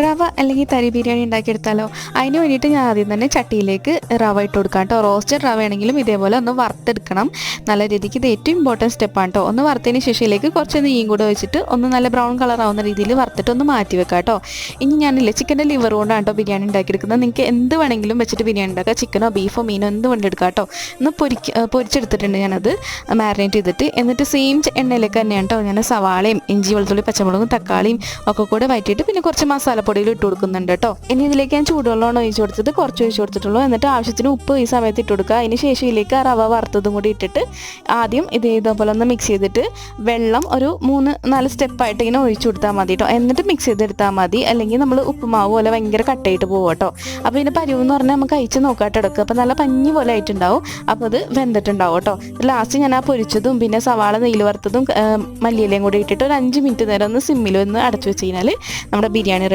റവ അല്ലെങ്കിൽ തരി ബിരിയാണി ഉണ്ടാക്കിയെടുത്താലോ? അതിന് വേണ്ടിയിട്ട് ഞാൻ ആദ്യം തന്നെ ചട്ടിയിലേക്ക് റവ ഇട്ട് കൊടുക്കാം കേട്ടോ. റോസ്റ്റഡ് റവ ആണെങ്കിലും ഇതേപോലെ ഒന്ന് വറുത്തെടുക്കണം. നല്ല രീതിക്ക് ഇത് ഏറ്റവും ഇമ്പോർട്ടന്റ് സ്റ്റെപ്പാണ് കേട്ടോ. ഒന്ന് വറുത്തതിന് ശേഷം ഇതിലേക്ക് കുറച്ച് നെയ്യും കൂടെ വെച്ചിട്ട് ഒന്ന് നല്ല ബ്രൗൺ കളർ ആവുന്ന രീതിയിൽ വറുത്തിട്ട് ഒന്ന് മാറ്റി വെക്കാം കേട്ടോ. ഇനി ഞാനില്ല ചിക്കന്റെ ലിവർ കൊണ്ടാണ് കേട്ടോ ബിരിയാണി ഉണ്ടാക്കിയെടുക്കുന്നത്. നിങ്ങൾക്ക് എന്ത് വേണമെങ്കിലും വെച്ചിട്ട് ബിരിയാണി ഉണ്ടാക്കാം. ചിക്കനോ ബീഫോ മീനോ എന്ത് വേണ്ടി കേട്ടോ. ഒന്ന് പൊരിക്ക പൊരിച്ചെടുത്തിട്ടുണ്ട് ഞാനത്. മാരിനേറ്റ് ചെയ്തിട്ട്. എന്നിട്ട് സെയിം എണ്ണയിലേക്ക് തന്നെയാണ് കേട്ടോ ഞാൻ സവാളയും ഇഞ്ചി വെളുത്തുള്ളി പച്ചമുളകും തക്കാളിയും ഒക്കെ കൂടെ വഴറ്റിയിട്ട് പിന്നെ കുറച്ച് മസാലപ്പൊടിയിൽ ഇട്ട് കൊടുക്കുന്നുണ്ട് കേട്ടോ. ഇനി ഇതിലേക്ക് ഞാൻ ചൂടുവെള്ളമാണ് ഒഴിച്ചു കൊടുത്തത്. കുറച്ച് ഒഴിച്ചു കൊടുത്തിട്ടുള്ളൂ. എന്നിട്ട് ആവശ്യത്തിന് ഉപ്പ് ഈ സമയത്ത് ഇട്ട് കൊടുക്കുക. അതിന് ശേഷം ഇതിലേക്ക് റവ വറുത്തതും കൂടി ഇട്ടിട്ട് ആദ്യം ഇത് ഇതേപോലെ ഒന്ന് മിക്സ് ചെയ്തിട്ട് വെള്ളം ഒരു മൂന്ന് നാല് സ്റ്റെപ്പായിട്ട് ഇങ്ങനെ ഒഴിച്ചു കൊടുത്താൽ മതി കേട്ടോ. എന്നിട്ട് മിക്സ് ചെയ്തെടുത്താൽ മതി. അല്ലെങ്കിൽ നമ്മൾ ഉപ്പുമാവ് പോലെ ഭയങ്കര കട്ടയിട്ട് പോകും കേട്ടോ. അപ്പോൾ ഇതിന്റെ പരിവ് എന്ന് പറഞ്ഞാൽ നമുക്ക് അയച്ച് നോക്കാട്ട് എടുക്കുക അപ്പോൾ നല്ല പഞ്ഞി പോലെ ആയിട്ടുണ്ടാവും. അപ്പോൾ അത് വെന്തിട്ടുണ്ടാവും കേട്ടോ. ലാസ്റ്റ് ഞാൻ ആ പൊരിച്ചതും പിന്നെ സവാള നെയ്യിൽ വറുത്തതും മല്ലിയിലയും കൂടി ഇട്ടിട്ട് ഒരു അഞ്ച് മിനിറ്റ് നേരം ഒന്ന് സിമ്മിൽ ഒന്ന് അടച്ചു വെച്ച് കഴിഞ്ഞാൽ നമ്മുടെ ബിരിയാണി റെഡി